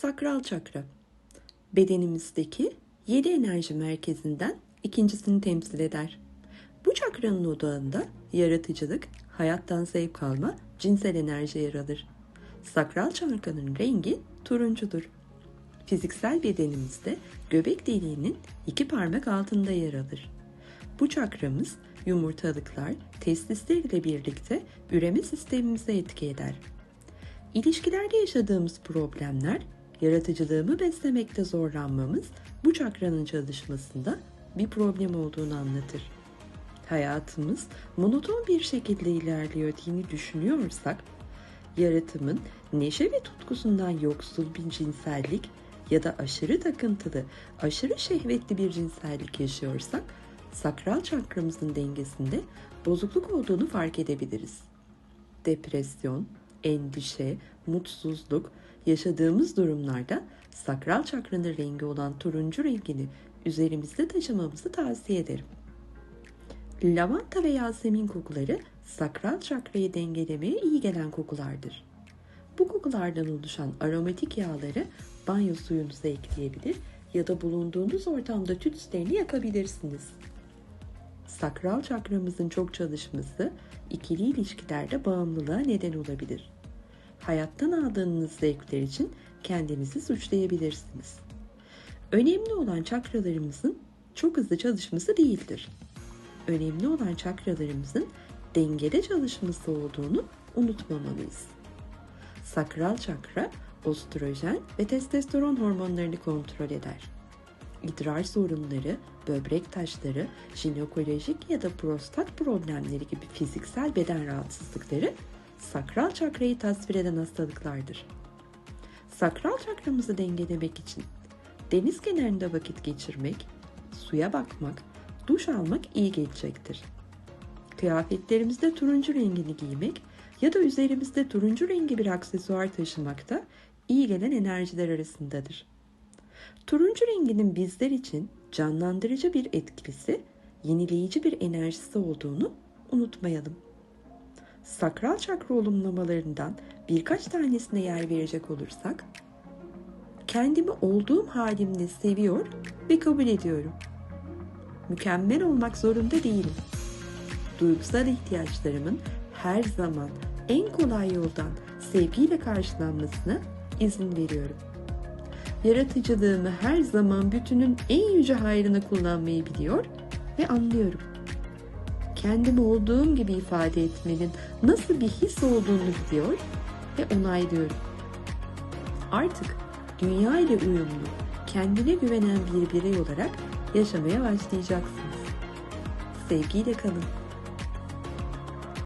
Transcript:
Sakral çakra. Bedenimizdeki yedi enerji merkezinden ikincisini temsil eder. Bu çakranın odağında yaratıcılık, hayattan zevk alma, cinsel enerji yer alır. Sakral çakranın rengi turuncudur. Fiziksel bedenimizde göbek deliğinin iki parmak altında yer alır. Bu çakramız yumurtalıklar, testisler ile birlikte üreme sistemimize etki eder. İlişkilerde yaşadığımız problemler, yaratıcılığımı beslemekte zorlanmamız bu çakranın çalışmasında bir problem olduğunu anlatır. Hayatımız monoton bir şekilde diye düşünüyorsak, yaratımın neşe ve tutkusundan yoksul bir cinsellik ya da aşırı takıntılı, aşırı şehvetli bir cinsellik yaşıyorsak, sakral çakramızın dengesinde bozukluk olduğunu fark edebiliriz. Depresyon, endişe, mutsuzluk yaşadığımız durumlarda sakral çakranın rengi olan turuncu rengini üzerimizde taşımamızı tavsiye ederim. Lavanta ve yasemin kokuları sakral çakrayı dengelemeye iyi gelen kokulardır. Bu kokulardan oluşan aromatik yağları banyo suyunuza ekleyebilir ya da bulunduğunuz ortamda tütsülerini yakabilirsiniz. Sakral çakramızın çok çalışması ikili ilişkilerde bağımlılığa neden olabilir. Hayattan aldığınız zevkler için kendinizi suçlayabilirsiniz. Önemli olan çakralarımızın çok hızlı çalışması değildir. Önemli olan çakralarımızın dengede çalışması olduğunu unutmamalıyız. Sakral çakra östrojen ve testosteron hormonlarını kontrol eder. İdrar sorunları, böbrek taşları, jinekolojik ya da prostat problemleri gibi fiziksel beden rahatsızlıkları sakral çakrayı tasvir eden hastalıklardır. Sakral çakramızı dengelemek için deniz kenarında vakit geçirmek, suya bakmak, duş almak iyi gelecektir. Kıyafetlerimizde turuncu rengini giymek ya da üzerimizde turuncu rengi bir aksesuar taşımak da iyi gelen enerjiler arasındadır. Turuncu renginin bizler için canlandırıcı bir etkisi, yenileyici bir enerjisi olduğunu unutmayalım. Sakral çakra olumlamalarından birkaç tanesine yer verecek olursak, kendimi olduğum halimle seviyor ve kabul ediyorum. Mükemmel olmak zorunda değilim. Duygusal ihtiyaçlarımın her zaman en kolay yoldan sevgiyle karşılanmasına izin veriyorum. Yaratıcılığımı her zaman bütünün en yüce hayrına kullanmayı biliyor ve anlıyorum. Kendimi olduğum gibi ifade etmenin nasıl bir his olduğunu biliyor ve onaylıyorum. Artık dünya ile uyumlu, kendine güvenen bir birey olarak yaşamaya başlayacaksınız. Sevgiyle kalın.